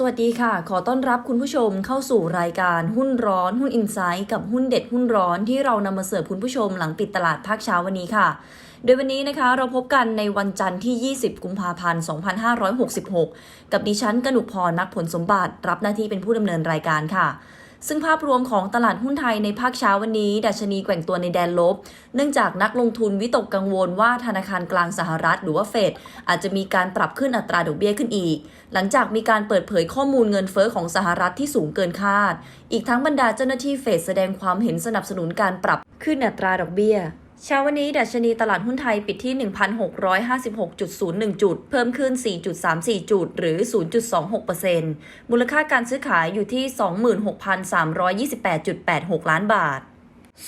สวัสดีค่ะ ขอต้อนรับคุณผู้ชมเข้าสู่รายการหุ้นร้อนหุ้นอินไซต์กับหุ้นเด็ดหุ้นร้อนที่เรานำมาเสิร์ฟคุณผู้ชมหลังปิดตลาดภาคเช้าวันนี้ค่ะ โดยวันนี้นะคะเราพบกันในวันจันทร์ที่ 20 กุมภาพันธ์ 2566 กับดิฉันกนุกพรนักผลสมบัติ รับหน้าที่เป็นผู้ดำเนินรายการค่ะ ซึ่งภาพรวมของตลาดหุ้นไทยในภาคเช้าวันนี้ ดัชนีแกว่งตัวในแดนลบ เนื่องจากนักลงทุนวิตกกังวลว่าธนาคารกลางสหรัฐ หรือว่าเฟดอาจจะมีการปรับขึ้นอัตราดอกเบี้ยขึ้นอีก หลังจากมีการเปิดเผยข้อมูลเงินเฟอ้อของสหรัฐที่สูงเกินคาด อีกทั้งบรรดาเจ้าหน้าที่เฟดแสดงความเห็นสนับสนุนการปรับขึ้นอัตราดอกเบี้ย เช้าวันนี้ดัชนีตลาดหุ้นไทยปิดที่ 1,656.01 จุด เพิ่มขึ้น 4.34 จุด หรือ 0.26%มูลค่าการซื้อขายอยู่ที่ 26,328.86 ล้านบาท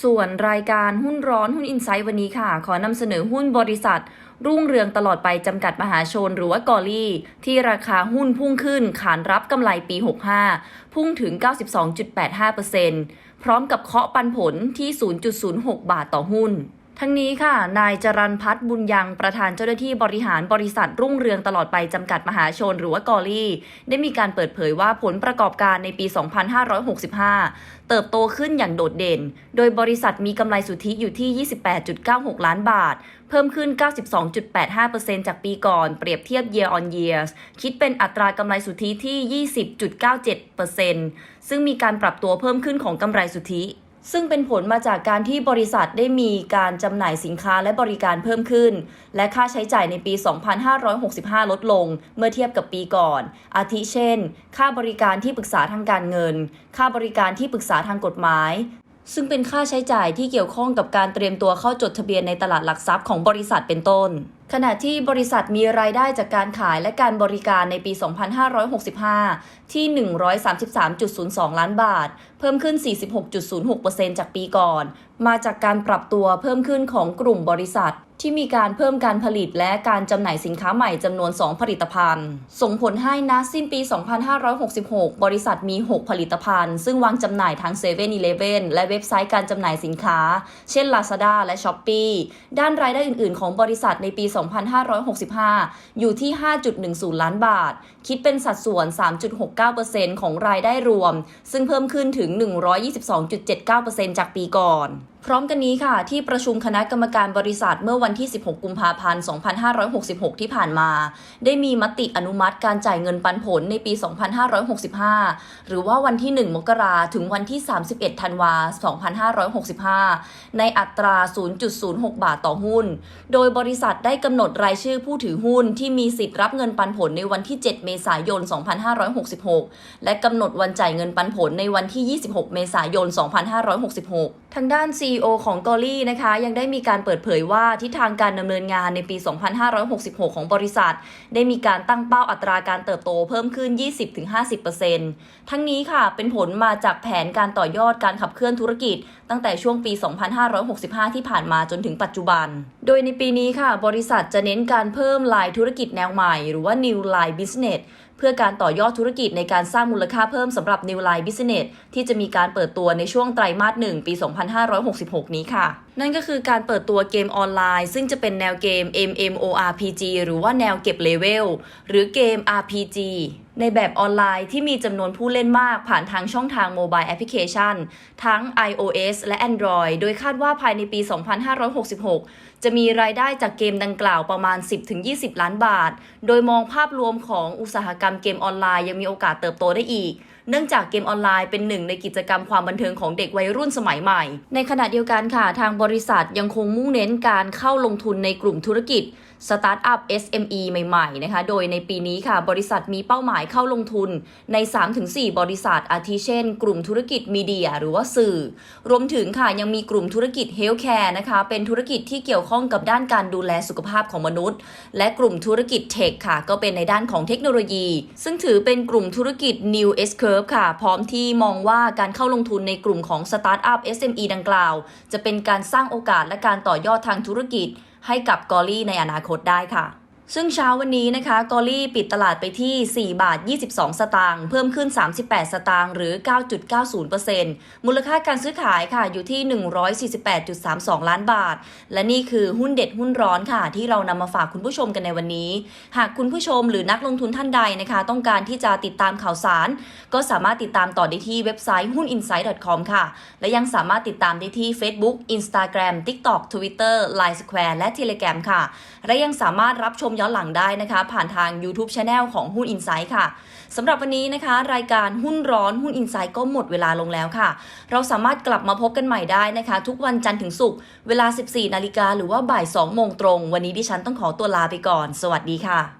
ส่วนรายการหุ้นร้อนหุ้นอินไซต์วันนี้ค่ะ ขอนำเสนอหุ้นบริษัท รุ่งเรืองตลอดไปจำกัดมหาชนหรือว่ากอลี่ ที่ราคาหุ้นพุ่งขึ้น ขานรับกำไรปี 65 พุ่งถึง 92.85%พร้อมกับเคาะปันผลที่ 0.06 บาทต่อหุ้น ทั้งนี้ค่ะ นายจรันพัฒน์บุญยังประธานเจ้าหน้าที่บริหารบริษัทรุ่งเรืองตลอดไปจำกัดมหาชนหรือว่ากอลี่ ได้มีการเปิดเผยว่าผลประกอบการในปี 2565 เติบโตขึ้นอย่างโดดเด่น โดยบริษัทมีกำไรสุทธิอยู่ที่ 28.96 ล้านบาท เพิ่มขึ้น 92.85%จากปีก่อน เปรียบเทียบ year on year คิดเป็นอัตรากำไรสุทธิที่ 20.97%ซึ่งมีการปรับตัวเพิ่มขึ้นของกำไรสุทธิ ซึ่งเป็นผลมาจากการที่บริษัทได้มีการจำหน่ายสินค้าและบริการเพิ่มขึ้น และค่าใช้จ่ายในปี 2565 ลดลง เมื่อเทียบกับปีก่อน อาทิเช่น ค่าบริการที่ปรึกษาทางการเงิน ค่าบริการที่ปรึกษาทางกฎหมาย ซึ่งเป็นค่าใช้จ่ายที่เกี่ยวข้องกับการเตรียมตัวเข้าจดทะเบียนในตลาดหลักทรัพย์ของบริษัทเป็นต้น ขณะที่บริษัทมีรายได้จากการขายและการบริการในปี 2565 ที่ 133.02 ล้านบาท เพิ่มขึ้น 46.06%จากปีก่อน มาจากการปรับตัวเพิ่มขึ้นของกลุ่มบริษัท ที่มีการเพิ่มการผลิตและการจำหน่ายสินค้าใหม่จำนวน 2 ผลิตภัณฑ์ ส่งผลให้นะสิ้นปี 2566 บริษัทมี 6 ผลิตภัณฑ์ ซึ่งวางจำหน่ายทั้ง7 e เ e ่ e อและเว็บไซต์การจำหน่ายสินค้า เช่น Lazada และ Shopee ด้านรายได้อื่น ๆ ของบริษัทในปี 2565 อยู่ที่ 5.10 ล้านบาท คิดเป็นสัดส่วน 3.69%ของรายได้รวม ซึ่งเพิ่มขึ้นถึง 122.79%จากปีก่อนพร้อมกันนี้ค่ะ ที่ประชุมคณะกรรมการบริษัทเมื่อวันที่ 16 กุมภาพันธ์ 2566 ที่ผ่านมา ได้มีมติอนุมัติการจ่ายเงินปันผลในปี 2565 หรือว่าวันที่ 1 มกราถึงวันที่ 31 ธันวา 2565 ในอัตรา 0.06 บาทต่อหุ้น โดยบริษัทได้กำหนดรายชื่อผู้ถือหุ้นที่มีสิทธิ์รับเงินปันผลในวันที่ 7 เมษายน 2566 และกำหนดวันจ่ายเงินปันผลในวันที่ 26 เมษายน 2566 ทางด้าน C CEO ของกอลี่นะคะ ยังได้มีการเปิดเผยว่าทิศทางการดำเนินงานในปี 2566 ของบริษัท ได้มีการตั้งเป้าอัตราการเติบโตเพิ่มขึ้น 20-50%ทั้งนี้ค่ะ เป็นผลมาจากแผนการต่อยอดการขับเคลื่อนธุรกิจ ตั้งแต่ช่วงปี 2565 ที่ผ่านมาจนถึงปัจจุบัน โดยในปีนี้ค่ะ บริษัทจะเน้นการเพิ่มลายธุรกิจแนวใหม่ หรือว่า New Line Business เพื่อการต่อยอดธุรกิจในการสร้างมูลค่าเพิ่มสำหรับ New Line Business ที่จะมีการเปิดตัวในช่วงไตรมาส 1 ปี 2566 นี้ค่ะ นั่นก็คือการเปิดตัวเกมออนไลน์ ซึ่งจะเป็นแนวเกม MMORPG หรือว่าแนวเก็บเลเวลหรือเกม RPG ในแบบออนไลน์ที่มีจำนวนผู้เล่นมากผ่านทางช่องทางโมบายแอปพลิเคชัน ทั้ง iOS และ Android โดยคาดว่าภายในปี 2566 จะมีรายได้จากเกมดังกล่าวประมาณ 10-20 ล้านบาท โดยมองภาพรวมของอุตสาหกรรมเกมออนไลน์ยังมีโอกาสเติบโตได้อีกเนื่องจากเกมออนไลน์เป็นหนึ่งในกิจกรรมความบันเทิงของเด็กวัยรุ่นสมัยใหม่ ในขณะเดียวกันค่ะทางบริษัทยังคงมุ่งเน้นการเข้าลงทุนในกลุ่มธุรกิจ สตาร์ทอัพ SME ใหม่ๆ นะคะ โดยในปีนี้ค่ะ บริษัทมีเป้าหมายเข้าลงทุนใน 3-4 บริษัท อาทิเช่น กลุ่มธุรกิจมีเดียหรือว่าสื่อ รวมถึงค่ะยังมีกลุ่มธุรกิจเฮลท์แคร์นะคะ เป็นธุรกิจที่เกี่ยวข้องกับด้านการดูแลสุขภาพของมนุษย์ และกลุ่มธุรกิจเทคค่ะ ก็เป็นในด้านของเทคโนโลยี ซึ่งถือเป็นกลุ่มธุรกิจ New S Curve ค่ะ พร้อมที่มองว่าการเข้าลงทุนในกลุ่มของสตาร์ทอัพ SME ดังกล่าว จะเป็นการสร้างโอกาสและการต่อยอดทางธุรกิจ ให้กับกอลี่ในอนาคตได้ค่ะ ซึ่งเช้าวันนี้นะคะกอลี่ปิดตลาดไปที่ 4 บาท 22 สตางค์เพิ่มขึ้น 38 สตางค์หรือ 9.90%มูลค่าการซื้อขายค่ะอยู่ที่ 148.32 ล้านบาท และนี่คือหุ้นเด็ดหุ้นร้อนค่ะ ที่เรานำมาฝากคุณผู้ชมกันในวันนี้ หากคุณผู้ชมหรือนักลงทุนท่านใดนะคะ ต้องการที่จะติดตามข่าวสาร ก็สามารถติดตามต่อได้ที่เว็บไซต์หุ้น insight.com ค่ะ และยังสามารถติดตามได้ที่ Facebook Instagram TikTok Twitter Line Square และ Telegram ค่ะ และยังสามารถรับชมย้อนหลังได้นะคะ ผ่านทาง YouTube Channel ของหุ้นอินไซด์ค่ะสำหรับวันนี้นะคะ รายการหุ้นร้อนหุ้นอินไซด์ก็หมดเวลาลงแล้วค่ะ เราสามารถกลับมาพบกันใหม่ได้นะคะ ทุกวันจันทร์ถึงศุกร์เวลา 14 นาฬิกาหรือว่าบ่าย 2 โมงตรง วันนี้ดิฉันต้องขอตัวลาไปก่อน สวัสดีค่ะ